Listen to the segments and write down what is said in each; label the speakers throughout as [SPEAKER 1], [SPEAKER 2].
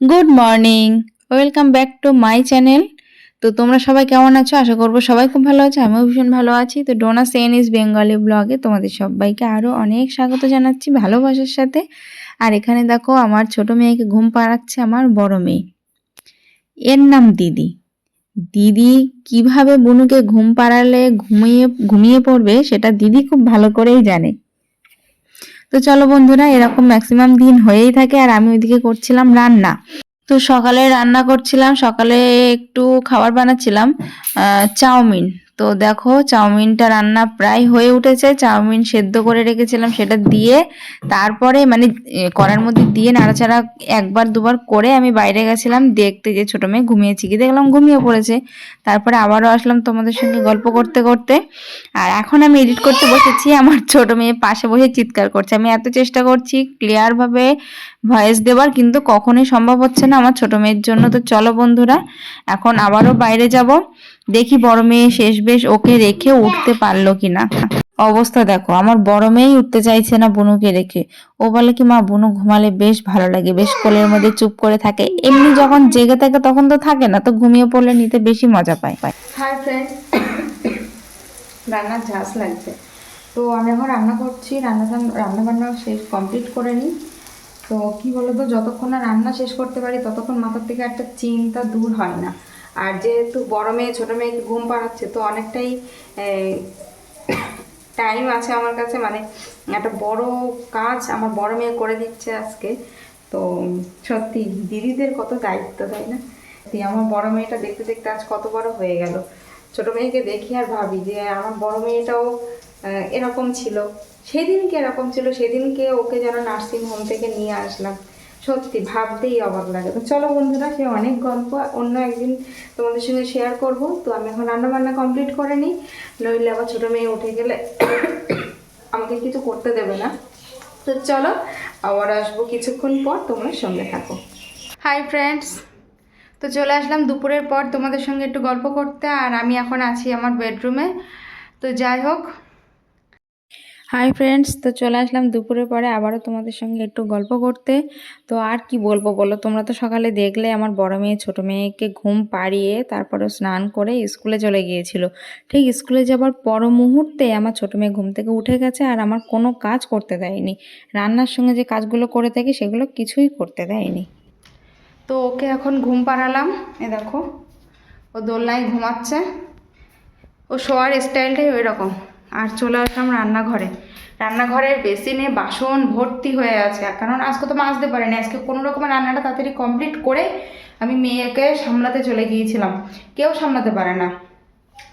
[SPEAKER 1] Good morning welcome back to my channel তো তোমরা সবাই কেমন আছো? আশা করব সবাই খুব ভালো আছে, আমিও ভীষণ ভালো আছি। তো ডোনা সেন ইজ বেঙ্গলি ব্লগে তোমাদের সবাইকে আরও অনেক স্বাগত জানাচ্ছি ভালোবাসার সাথে। আর এখানে দেখো আমার ছোট মেয়েকে ঘুম পাড়াচ্ছে আমার বড় মেয়ে। এর নাম দিদি। দিদি কীভাবে বুনুকে ঘুম পাড়ালে ঘুমিয়ে ঘুমিয়ে পড়বে সেটা দিদি খুব ভালো করেই জানে। তো চলো বন্ধুরা, এরকম ম্যাক্সিমাম দিন হয়েই থাকে আর আমি ওইদিকে করছিলাম রান্না। তো সকালে রান্না করছিলাম, সকালে একটু খাবার বানাচ্ছিলাম চাউমিন। তো দেখো চাউমিনটা রান্না প্রায় হয়ে উঠেছে। চাউমিন সেদ্ধ করে রেখেছিলাম সেটা দিয়ে তারপরে মানে করার মধ্যে দিয়ে নাড়াচাড়া একবার দুবার করে আমি বাইরে গেছিলাম। দেখতে যে ছোটো মেয়ে ঘুমিয়েছি কি দেখলাম ঘুমিয়ে পড়েছে। তারপরে আবারও আসলাম তোমাদের সঙ্গে গল্প করতে করতে। আর এখন আমি এডিট করতে বসেছি, আমার ছোট মেয়ে পাশে বসে চিৎকার করছে। আমি এত চেষ্টা করছি ক্লিয়ারভাবে ভয়েস দেওয়ার কিন্তু কখনোই সম্ভব হচ্ছে না আমার ছোট মেয়ের জন্য। তো চলো বন্ধুরা, এখন আবারও বাইরে যাব। দেখি বড় মেয়ে শেষ বেশ ওকে রেখে উঠতে পারল কিনা। অবস্থা দেখো, আমার বড় মেয়েই উঠতে চাইছে না বুনুকে রেখে। ও বলে কি, মা, বুনু ঘুমালে বেশ ভালো লাগে, বেশ কোলের মধ্যে চুপ করে থাকে। এমনি যখন জেগে থাকে তখন তো থাকে না, তো ঘুমিয়ে পড়লে নিতে বেশি মজা পায়।
[SPEAKER 2] হাই ফ্রেন্ড রান্নার ঝাঁস লাগছে। তো আমি এখন রান্না করছি, রান্না রান্না বান্না শেষ কমপ্লিট করে নিই। তো কি বলতো, যতক্ষণ না রান্না শেষ করতে পারি ততক্ষণ মাথার থেকে একটা চিন্তা দূর হয় না। আর যেহেতু বড় মেয়ে, ছোটো মেয়েকে ঘুম পাড়াচ্ছে, তো অনেকটাই টাইম আছে আমার কাছে। মানে একটা বড় কাজ আমার বড় মেয়ে করে দিচ্ছে আজকে। তো সত্যি দিদিদের কত দায়িত্ব, তাই না? তুই আমার বড় মেয়েটা দেখতে দেখতে আজ কত বড় হয়ে গেল। ছোট মেয়েকে দেখি আর ভাবি যে আমার বড় মেয়েটাও এরকম ছিল। সেদিনকে এরকম ছিল, সেদিনকে ওকে যেন নার্সিং হোম থেকে নিয়ে আসলাম। সত্যি ভাবতেই অবাক লাগে। তো চলো বন্ধুরা সে অনেক গল্প অন্য একদিন তোমাদের সঙ্গে শেয়ার করব। তো আমি এখন রান্না বান্না কমপ্লিট করে নিই। নইলে আবার ছোটো মেয়ে উঠে গেলে আমাকে কিছু করতে দেবে না। তো চলো, আবার আসব কিছুক্ষণ পর তোমার সঙ্গে থাকো। হাই ফ্রেন্ডস তো চলে আসলাম দুপুরের পর তোমাদের সঙ্গে একটু গল্প করতে। আর আমি এখন আছি আমার বেডরুমে তো যাই হোক
[SPEAKER 1] হাই ফ্রেন্ডস তো চলে আসলাম দুপুরের পরে আবারও তোমাদের সঙ্গে একটু গল্প করতে। তো আর কি বলব বলো, তোমরা তো সকালে দেখলে আমার বড় মেয়ে ছোট মেয়েকে ঘুম পাড়িয়ে তারপরে স্নান করে স্কুলে চলে গিয়েছিল। ঠিক স্কুলে যাবার পর মুহূর্তে আমার ছোট মেয়ে ঘুম থেকে উঠে গেছে আর আমার কোনো কাজ করতে দেয়নি। রান্নার সঙ্গে যে কাজগুলো করে থাকি সেগুলো কিছুই করতে দেয়নি।
[SPEAKER 2] তো ওকে এখন ঘুম পাড়ালাম, এ দেখো, ও দোলনায় ঘুমাচ্ছে, ও শোয়ার স্টাইলটাই ওই রকম আর চলে আসলাম রান্নাঘরে। রান্নাঘরের বেসিনে বাসন ভর্তি হয়ে আছে। কারণ আজকে তো মাজতে পারিনি, আজকে কোনো রকমের রান্নাটা তাড়াতাড়ি কমপ্লিট করে আমি মেয়েকে সামলাতে চলে গিয়েছিলাম। কেউ সামলাতে পারে না।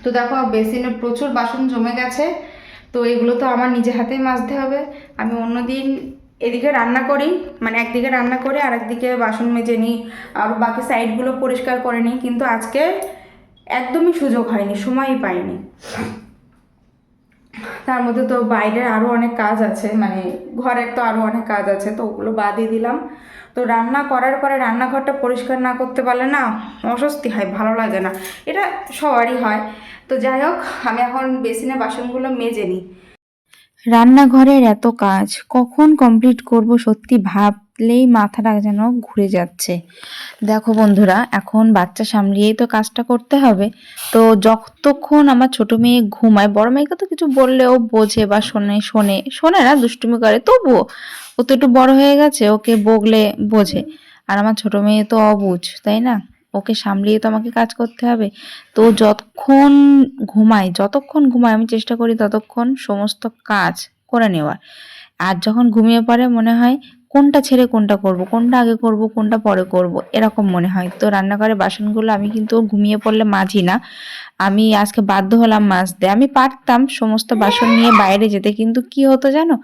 [SPEAKER 2] তো দেখো, বেসিনে প্রচুর বাসন জমে গেছে। তো এগুলো তো আমার নিজে হাতেই মাজতে হবে। আমি অন্যদিন এদিকে রান্না করি মানে একদিকে রান্না করে আর একদিকে বাসন মেজে নিই। আর বাকি সাইডগুলো পরিষ্কার করে নিই। কিন্তু আজকে একদমই সুযোগ হয়নি, সময়ই পাইনি। তার মধ্যে তো বাইরের আরও অনেক কাজ আছে মানে ঘরের তো আরও অনেক কাজ আছে, তো ওগুলো বাদই দিলাম। তো রান্না করার পরে রান্নাঘরটা পরিষ্কার না করতে পারলে না অস্বস্তি হয়, ভালো লাগে না। এটা সবারই হয়। তো যাই হোক, আমি এখন বেসিনে বাসনগুলো মেজে নিই।
[SPEAKER 1] রান্নাঘরের এত কাজ, কখন কমপ্লিট করব সত্যি ভাবলেই মাথাটা যেন ঘুরে যাচ্ছে। দেখো বন্ধুরা, এখন বাচ্চা সামলিয়েই তো কাজটা করতে হবে। তো যতক্ষণ আমার ছোট মেয়ে ঘুমায়, বড় মেয়েকে তো কিছু বললেও বোঝে বা শোনে শোনে শোনে না, দুষ্টুমি করে, তবুও ও তো একটু বড় হয়ে গেছে, ওকে বগলে বোঝে। আর আমার ছোট মেয়ে তো অবুঝ, তাই না? ওকে সামলিয়ে তো আমাকে কাজ করতে হবে। তো যতক্ষণ ঘুমায় যতক্ষণ ঘুমায়, আমি চেষ্টা করি ততক্ষণ সমস্ত কাজ করে নেওয়ার। আর যখন ঘুমিয়ে পড়ে, মনে হয় কোনটা ছেড়ে কোনটা করব, কোনটা আগে করব, কোনটা পরে করব, এরকম মনে হয়। তো রান্নাঘরে বাসনগুলো আমি কিন্তু ঘুমিয়ে পড়লে মাজি না। আমি আজকে বাধ্য হলাম মাজতে আমি পারতাম সমস্ত বাসন নিয়ে বাইরে যেতে, কিন্তু কি হতো জানো?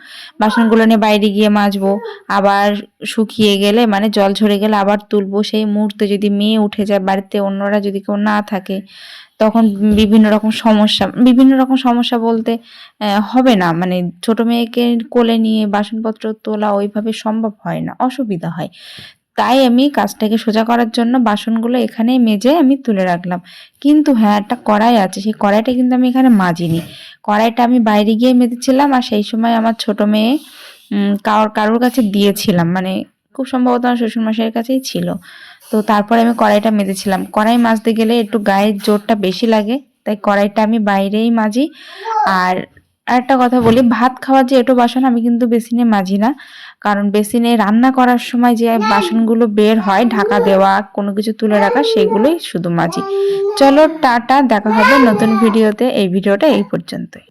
[SPEAKER 1] বাসনগুলো নিয়ে বাইরে গিয়ে মাজবো, আবার শুকিয়ে গেলে মানে জল ঝরে গেলে আবার তুলবো। সেই মুহূর্তে যদি মেয়ে উঠে যায়, বাড়িতে অন্যরা যদি কেউ না থাকে তখন বিভিন্ন রকম সমস্যা, বিভিন্ন রকম সমস্যা বলতে হবে না। মানে ছোট মেয়েকে কোলে নিয়ে বাসনপত্র তোলা ওইভাবে সম্ভব হয় না, অসুবিধা হয়। তাই আমি কাজটাকে সোজা করার জন্য বাসনগুলো এখানেই মেজে আমি তুলে রাখলাম। কিন্তু হ্যাঁ একটা কড়াই আছে, সেই কড়াইটা কিন্তু আমি এখানে মাজিনি। কড়াইটা আমি বাইরে গিয়ে মেজেছিলাম আর সেই সময় আমার ছোট মেয়ে কারোর কারোর কাছে দিয়েছিলাম। মানে খুব সম্ভবত আমার শ্বশুর শ্বশুরমশাইয়ের কাছেই ছিল। তো তারপরে আমি কড়াইটা মেজেছিলাম। কড়াই মাজতে গেলে একটু গায়ের জোরটা বেশি লাগে, তাই কড়াইটা আমি বাইরেই মাজি। আর আরেকটা কথা বলি, ভাত খাওয়ার যে এটো বাসন আমি কিন্তু বেসিনে মাজি না। কারণ বেসিনে রান্না করার সময় যে বাসনগুলো বের হয়, ঢাকা দেওয়া, কোনো কিছু তুলে রাখা, সেগুলোই শুধু মাজি। চলো, টাটা, দেখা হবে নতুন ভিডিওতে। এই ভিডিওটা এই পর্যন্তই।